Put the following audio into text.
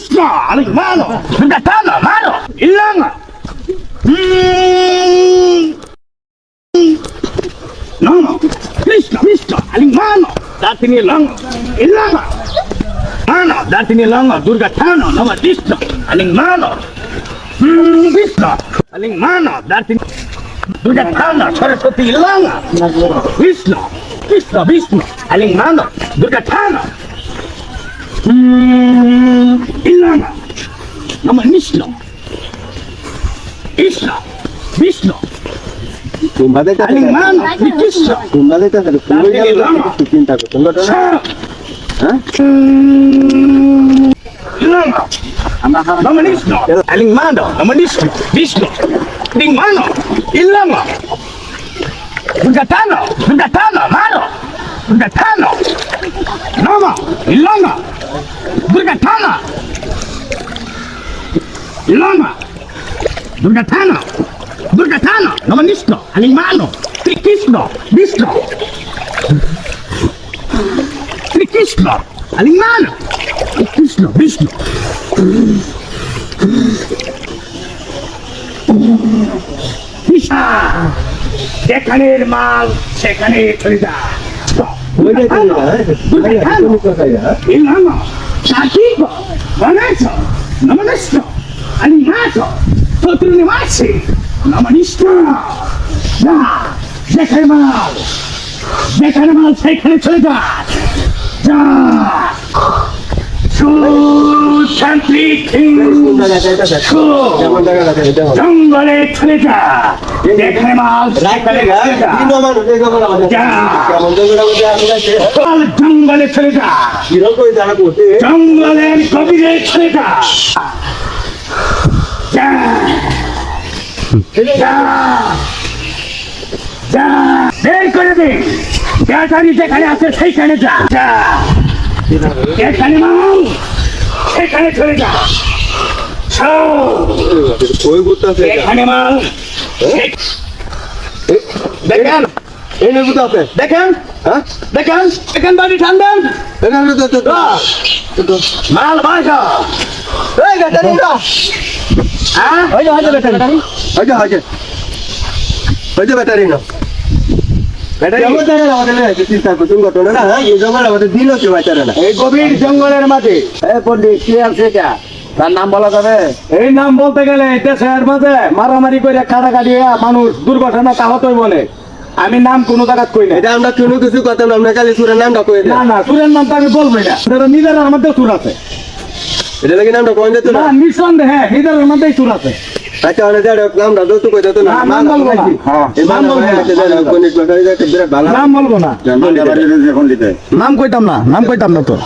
ಕೃಷ್ಣ ನನಗೆ ಮಾನು ನಿನ್ನ ತಾನು ಮಾನು ಇಲ್ಲ ನಾನು ಕೃಷ್ಣ ಕೃಷ್ಣ ಅಲ್ಲಿಗೆ ಮಾನು ದಾತಿನಿ ಲಂಗ ಇಲ್ಲ ನಾನು ದಾತಿನಿ ಲಂಗ ದುರ್ಗ ತಾನು ನಮ್ಮ ಕೃಷ್ಣ ಅಲ್ಲಿಗೆ ಮಾನು ಕೃಷ್ಣ ಅಲ್ಲಿಗೆ ಮಾನು ದಾತಿನಿ ದುರ್ಗ ತಾನು ಸರಸ್ವತಿ ಇಲ್ಲ ಕೃಷ್ಣ ಕೃಷ್ಣ ವಿಷ್ಣು ಅಲ್ಲಿಗೆ ಮಾನು ದುರ್ಗ ತಾನು Hmm, ilan? Naman mislo. Islo. Bislo. Tumbade ka. Aling mano, bitislo. Tumbade ka. Tumbade ka. Tumbade ka. Tumbade ka. Ha? Ilan? Naman islo. Aling mano, naman islo. Bislo. Aling mano, ilan? Bugatano, bugatano, mano. Bugatano. Nama, ilanga. Ilanga. Durgatana. Durgatana. Nama Vishnu. Alingmano. Krishna. Vishnu. Krishna. Alingmano. Krishna. Vishnu. Krishna যেখানের মাল সেখানে চলে যা ওইটাই তো এটা, হ্যাঁ? ওইটাই, তুমি Shatiba, Vanessa, Namanista, Animato, Totrinimasi, Namanista, না যেখানে মাল যেখানে মাল সেখানে চলে যা। যা। জঙ্গলে চলে যা। যেখানে মাল জঙ্গলে চলে যা? জঙ্গলের গভীরে চলে যা যা যা বের করে দে ব্যাটারি যেখানে আছে সেইখানে যা যা যেখানে মাল সেখানে চলে যা কই ঘুরতেছে এটা? এখানে সে- দেখেন এই ঘুরতেছে? দেখেন হ্যাঁ? দেখেন দেখেন বাড়ি ঠান্ডান এখানে তো- মাল বাসা এই না। হ্যাঁ? ওই যে, ওই ব্যাটারি। ওই যে, ওই ওই যে ব্যাটারি না। ব্যাটারি? কেমন জায়গায় আমাদের এই আমাদের জঙ্গলের মাঝে। কি আছে এটা? তার নাম বলা যাবে? এই নাম বলতে গেলে দেশের মাঝে মারামারি করে কাটাকাটি মানুষ দুর্ঘটনা তাহতই বলে আমি নাম কোনো জায়গা কই না এটা আমরা কোনো কিছু কথা না আমরা খালি সুরের নামটা কয়ে না না সুরের নাম তো আমি বলব না। নিজের মধ্যে সুর আছে। এটা লাগি নামটা কোন দিতে না না নিঃসন্দেহে নিজের মধ্যেই সুর আছে। আচ্ছা ওরা যারা নামটা দোস্ত কই দিত না নাম বলব না। হ্যাঁ, এই নাম বলব না। গণিত বিরাট ভালো নাম বলব না। নাম কইতাম না নাম কইতাম না তো।